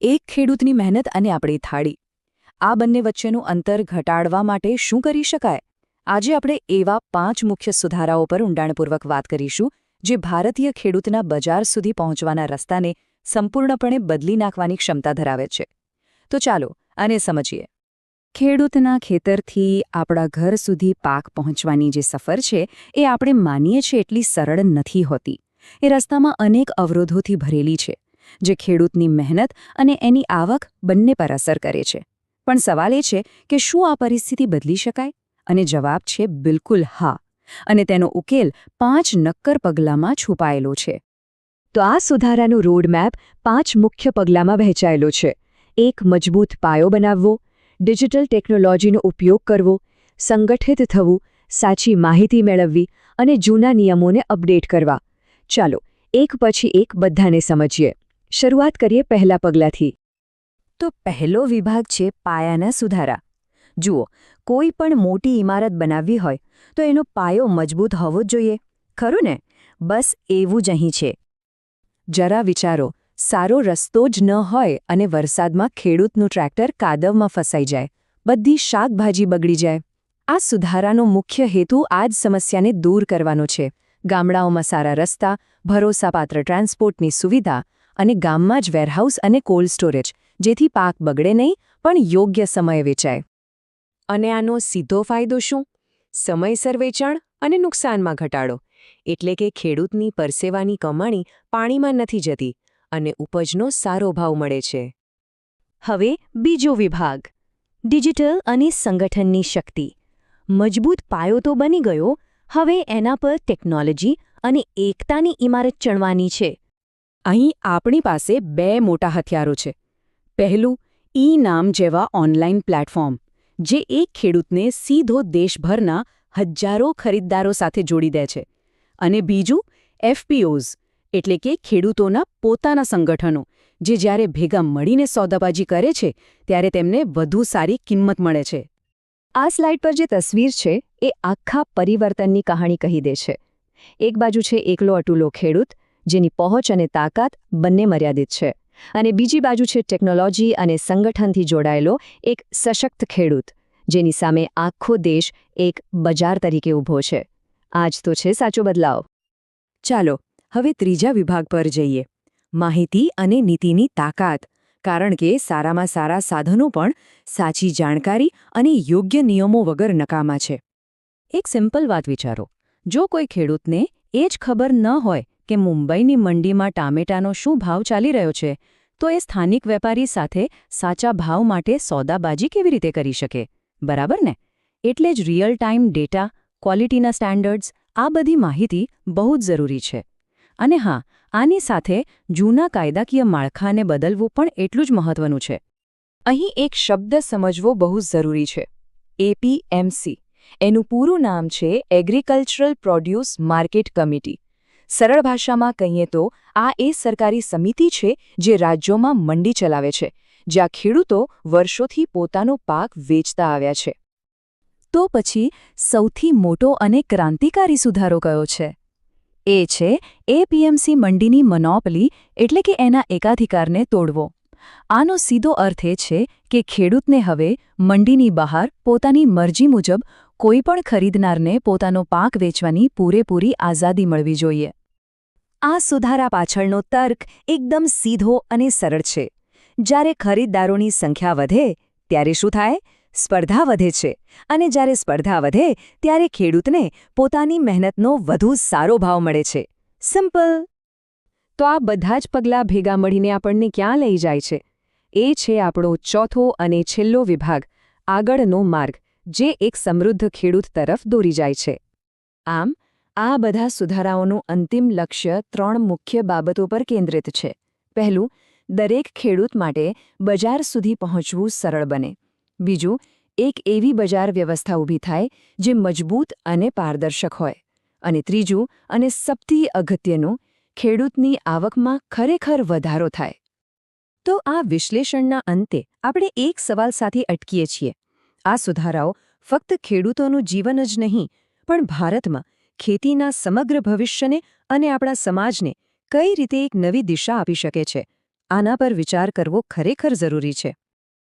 એક ખેડૂતની મહેનત અને આપણી થાળી. આ બંને વચ્ચેનું અંતર ઘટાડવા માટે શું કરી શકાય? આજે આપણે એવા પાંચ મુખ્ય સુધારાઓ પર ઊંડાણપૂર્વક વાત કરીશું, જે ભારતીય ખેડૂતના બજાર સુધી પહોંચવાના રસ્તાને સંપૂર્ણપણે બદલી નાખવાની ક્ષમતા ધરાવે છે. તો ચાલો, આને સમજીએ. ખેડૂતના ખેતરથી આપણા ઘર સુધી પાક પહોંચવાની જે સફર છે, એ આપણે માનીએ છીએ એટલી સરળ નથી હોતી. એ રસ્તામાં અનેક અવરોધોથી ભરેલી છે. જે ખેડૂતની મહેનત અને એની આવક બંને પર અસર કરે છે. પણ સવાલ એ છે કે શું આ પરિસ્થિતિ બદલી શકાય? અને જવાબ છે બિલકુલ હા. અને તેનો ઉકેલ પાંચ નક્કર પગલાંમાં છુપાયેલો છે. તો આ સુધારાનું રોડમેપ પાંચ મુખ્ય પગલાંમાં વહેંચાયેલો છે. એક, મજબૂત પાયો બનાવવો. ડિજિટલ ટેકનોલોજીનો ઉપયોગ કરવો. સંગઠિત થવું. સાચી માહિતી મેળવવી. અને જૂના નિયમોને અપડેટ કરવા. ચાલો, એક પછી એક બધાને સમજીએ. શરૂઆત કરીએ પહેલા પગલાંથી. તો પહેલો વિભાગ છે પાયાના સુધારા. જુઓ, કોઈ પણ મોટી ઇમારત બનાવવી હોય, તો એનો પાયો મજબૂત હોવો જ જોઈએ. ખરું ને? બસ એવું જ અહીં છે. જરા વિચારો, સારો રસ્તો જ ન હોય અને વરસાદમાં ખેડૂતનું ટ્રેક્ટર કાદવમાં ફસાઈ જાય, બધી શાકભાજી બગડી જાય. આ સુધારાનો મુખ્ય હેતુ આ જ સમસ્યાને દૂર કરવાનો છે. ગામડાઓમાં સારા રસ્તા, ભરોસાપાત્ર ટ્રાન્સપોર્ટની સુવિધા અને ગામમાં જ વેરહાઉસ અને કોલ્ડ સ્ટોરેજ, જેથી પાક બગડે નહીં, પણ યોગ્ય સમયે વેચાય. અને આનો સીધો ફાયદો શું? સમયસર વેચાણ અને નુકસાનમાં ઘટાડો. એટલે કે ખેડૂતની પરસેવાની કમાણી પાણીમાં નથી જતી અને ઉપજનો સારો ભાવ મળે છે. હવે બીજો વિભાગ. ડિજિટલ અને સંગઠનની શક્તિ. મજબૂત પાયો તો બની ગયો, હવે એના પર ટેકનોલોજી અને એકતાની ઇમારત ચણવાની છે. અહીં આપણી પાસે બે મોટા હથિયારો છે. પહેલું, ઈ નામ જેવા ઓનલાઈન પ્લેટફોર્મ, જે એક ખેડૂતને સીધો દેશભરના હજારો ખરીદદારો સાથે જોડી દે છે. અને બીજું, એફપીઓઝ, એટલે કે ખેડૂતોના પોતાના સંગઠનો, જે જ્યારે ભેગા મળીને સોદાબાજી કરે છે, ત્યારે તેમને વધુ સારી કિંમત મળે છે. આ સ્લાઇડ પર જે તસવીર છે, એ આખા પરિવર્તનની કહાણી કહી દે છે. એક બાજુ છે એકલો અટુલો ખેડૂત જેની પહોંચ અને તાકાત બંને મર્યાદિત છે. અને બીજી બાજુ છે ટેકનોલોજી અને સંગઠનથી જોડાયેલો એક સશક્ત ખેડૂત, જેની સામે આખો દેશ એક બજાર તરીકે ઊભો છે. આજ તો છે સાચો બદલાવ. ચાલો, હવે ત્રીજા વિભાગ પર જઈએ. માહિતી અને નીતિની તાકાત, કારણ કે સારામાં સારા સાધનો પણ સાચી જાણકારી અને યોગ્ય નિયમો વગર નકામા છે. એક સિમ્પલ વાત વિચારો. જો કોઈ ખેડૂતને એ જ ખબર ન હોય કે મુંબઈની મંડીમાં ટામેટાનો શું ભાવ ચાલી રહ્યો છે, તો એ સ્થાનિક વેપારી સાથે સાચા ભાવ માટે સોદાબાજી કેવી રીતે કરી શકે, બરાબર ને? એટલે જ રિયલ ટાઈમ ડેટા ક્વોલિટીના સ્ટાન્ડર્ડ્સ આ બધી માહિતી બહુ જ જરૂરી છે. અને હા, આની સાથે જૂના કાયદાકીય માળખાને બદલવું પણ એટલું જ મહત્વનું છે. અહીં એક શબ્દ સમજવો બહુ જરૂરી છે. એપીએમસી એનું પૂરું નામ છે એગ્રીકલ્ચરલ પ્રોડ્યુસ માર્કેટ કમિટી સરળ ભાષામાં કહીએ તો, આ એ સરકારી સમિતિ છે જે રાજ્યોમાં મંડી ચલાવે છે, જ્યાં ખેડૂતો વર્ષોથી પોતાનો પાક વેચતા આવ્યા છે. તો પછી, સૌથી મોટો અને ક્રાંતિકારી સુધારો કયો છે? એ છે, એપીએમસી મંડીની મનોપલી એટલે કે એના એકાધિકારને તોડવો. આનો સીધો અર્થ એ છે કે ખેડૂતને હવે મંડીની બહાર પોતાની મરજી મુજબ કોઈપણ ખરીદનારને પોતાનો પાક વેચવાની પૂરેપૂરી આઝાદી મળવી જોઈએ. આ સુધારા પાછળનો તર્ક એકદમ સીધો અને સરળ છે. જ્યારે ખરીદદારોની સંખ્યા વધે, ત્યારે શું થાય? સ્પર્ધા વધે છે. અને જ્યારે સ્પર્ધા વધે, ત્યારે ખેડૂતને પોતાની મહેનતનો વધુ સારો ભાવ મળે છે. સિમ્પલ. તો આ બધા જ પગલાં ભેગા મળીને આપણને ક્યાં લઈ જાય છે? એ છે આપણો ચોથો અને છેલ્લો વિભાગ, આગળનો માર્ગ, જે એક સમૃદ્ધ ખેડૂત તરફ દોરી જાય છે. આમ આ બધા સુધારાઓનું અંતિમ લક્ષ્ય ત્રણ મુખ્ય બાબતો પર કેન્દ્રિત છે. પહેલું, દરેક ખેડૂત માટે બજાર સુધી પહોંચવું સરળ બને. બીજું, એક એવી બજાર વ્યવસ્થા ઊભી થાય જે મજબૂત અને પારદર્શક હોય. અને ત્રીજું અને સૌથી અગત્યનું, ખેડૂતની આવકમાં ખરેખર વધારો થાય. તો આ વિશ્લેષણના અંતે આપણે એક સવાલ સાથે અટકીએ છીએ. આ સુધારાઓ ફક્ત ખેડૂતોનું જીવન જ નહીં, પણ ભારતમાં ખેતીના સમગ્ર ભવિષ્યને અને આપણા સમાજને કઈ રીતે એક નવી દિશા આપી શકે છે? આના પર વિચાર કરવો ખરેખર જરૂરી છે.